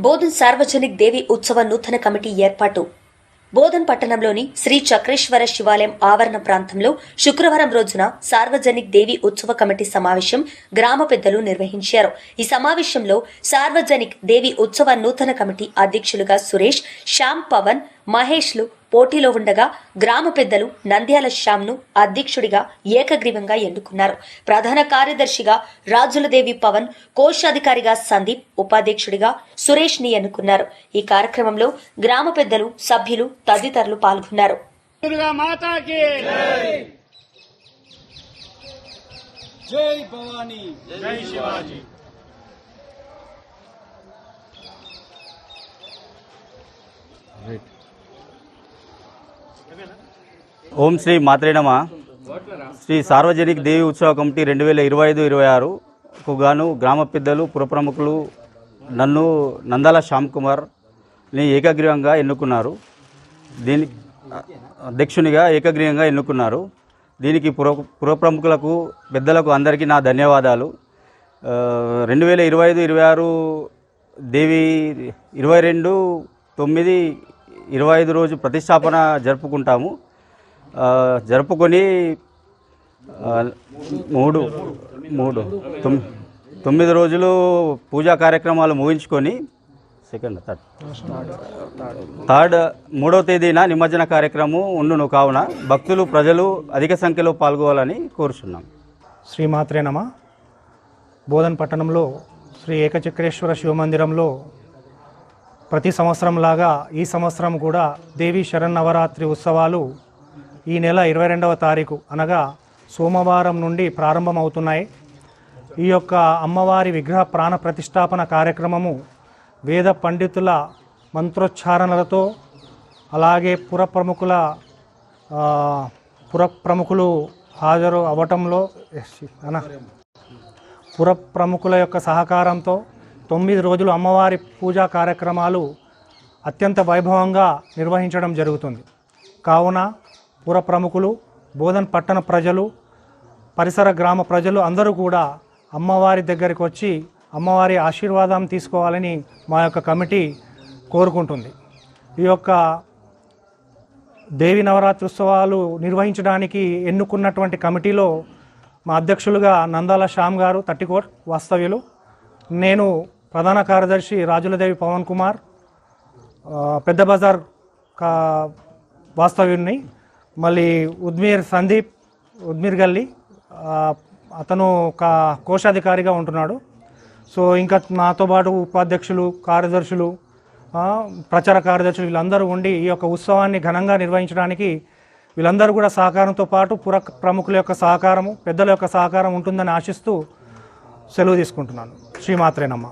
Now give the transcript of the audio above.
బోధన్ సార్వజనిక్ దేవి ఉత్సవ నూతన కమిటీ ఏర్పాటు. బోధన్ పట్టణంలోని శ్రీ చక్రేశ్వర శివాలయం ఆవరణ ప్రాంతంలో శుక్రవారం రోజున సార్వజనిక్ దేవి ఉత్సవ కమిటీ సమావేశం గ్రామ పెద్దలు నిర్వహించారు. ఈ సమావేశంలో సార్వజనిక్ దేవి ఉత్సవ నూతన కమిటీ అధ్యక్షులుగా సురేష్ శ్యామ్ పవన్ మహేష్లు పోటీలో ఉండగా గ్రామ పెద్దలు నంద్యాల శ్యామ్ను అధ్యక్షుడిగా ఏకగ్రీవంగా ఎన్నుకున్నారు. ప్రధాన కార్యదర్శిగా రాజులదేవి పవన్ కోశాధికారిగా సందీప్ ఉపాధ్యక్షుడిగా సురేష్ని ఎన్నుకున్నారు. ఈ కార్యక్రమంలో గ్రామ పెద్దలు సభ్యులు తదితరులు పాల్గొన్నారు. దుర్గా మాతాకి జై! భవానీ! జై శివాజీ! ఓం శ్రీ మాత్రేనమ శ్రీ సార్వజనిక దేవి ఉత్సవ కమిటీ రెండు వేల ఇరవై ఐదు ఇరవై ఆరుకు గాను గ్రామ పెద్దలు పురప్రముఖులు నన్ను నందాల శ్యామ్ కుమార్ని ఏకగ్రీవంగా ఎన్నుకున్నారు. దీని అధ్యక్షునిగా ఏకగ్రీవంగా ఎన్నుకున్నారు. దీనికి పుర పురప్రముఖులకు పెద్దలకు అందరికీ నా ధన్యవాదాలు. రెండు వేల ఇరవై ఐదు ఇరవై ఆరు దేవి ఇరవై రెండు తొమ్మిది ఇరవై ఐదు రోజు ప్రతిష్టాపన జరుపుకుంటాము. జరుపుకొని మూడు మూడు తొమ్మిది రోజులు పూజా కార్యక్రమాలు ముగించుకొని సెకండ్ థర్డ్. థర్డ్ మూడవ తేదీన నిమజ్జన కార్యక్రమం ఉండును కావున భక్తులు ప్రజలు అధిక సంఖ్యలో పాల్గొవాలని కోరుచున్నాం. శ్రీమాత్రేనమ బోధన్ పట్టణంలో శ్రీ ఏకచక్రేశ్వర శివమందిరంలో ప్రతి సంవత్సరం లాగా ఈ సంవత్సరం కూడా దేవి శరన్నవరాత్రి ఉత్సవాలు ఈ నెల ఇరవై రెండవ తారీఖు అనగా సోమవారం నుండి ప్రారంభమవుతున్నాయి. ఈ యొక్క అమ్మవారి విగ్రహ ప్రాణ ప్రతిష్టాపన కార్యక్రమము వేద పండితుల మంత్రోచ్చారణలతో అలాగే పుర ప్రముఖుల పుర ప్రముఖులు హాజరు అవ్వటంలో పుర ప్రముఖుల యొక్క సహకారంతో తొమ్మిది రోజులు అమ్మవారి పూజా కార్యక్రమాలు అత్యంత వైభవంగా నిర్వహించడం జరుగుతుంది. కావున పుర ప్రముఖులు బోధన్ పట్టణ ప్రజలు పరిసర గ్రామ ప్రజలు అందరూ కూడా అమ్మవారి దగ్గరికి వచ్చి అమ్మవారి ఆశీర్వాదం తీసుకోవాలని మా యొక్క కమిటీ కోరుకుంటుంది. ఈ యొక్క దేవి నవరాత్రి ఉత్సవాలు నిర్వహించడానికి ఎన్నుకున్నటువంటి కమిటీలో మా అధ్యక్షులుగా నందాల శ్యామ్ గారు తట్టికోట్ వాస్తవ్యులు నేను ప్రధాన కార్యదర్శి రాజులదేవి పవన్ కుమార్ పెద్ద బజార్ కా వాస్తవ్యుడిని మళ్ళీ ఉద్మీర్ సందీప్ ఉద్మీర్ గల్లి అతను కా కోశాధికారిగా ఉంటున్నాడు. సో ఇంకా నాతో పాటు ఉపాధ్యక్షులు కార్యదర్శులు ప్రచార కార్యదర్శులు వీళ్ళందరూ ఉండి ఈ యొక్క ఉత్సవాన్ని ఘనంగా నిర్వహించడానికి వీళ్ళందరూ కూడా సహకారంతో పాటు పుర ప్రముఖుల యొక్క సహకారము పెద్దల యొక్క సహకారం ఉంటుందని ఆశిస్తూ సెలవు తీసుకుంటున్నాను. శ్రీమాత్రేనమ్మ.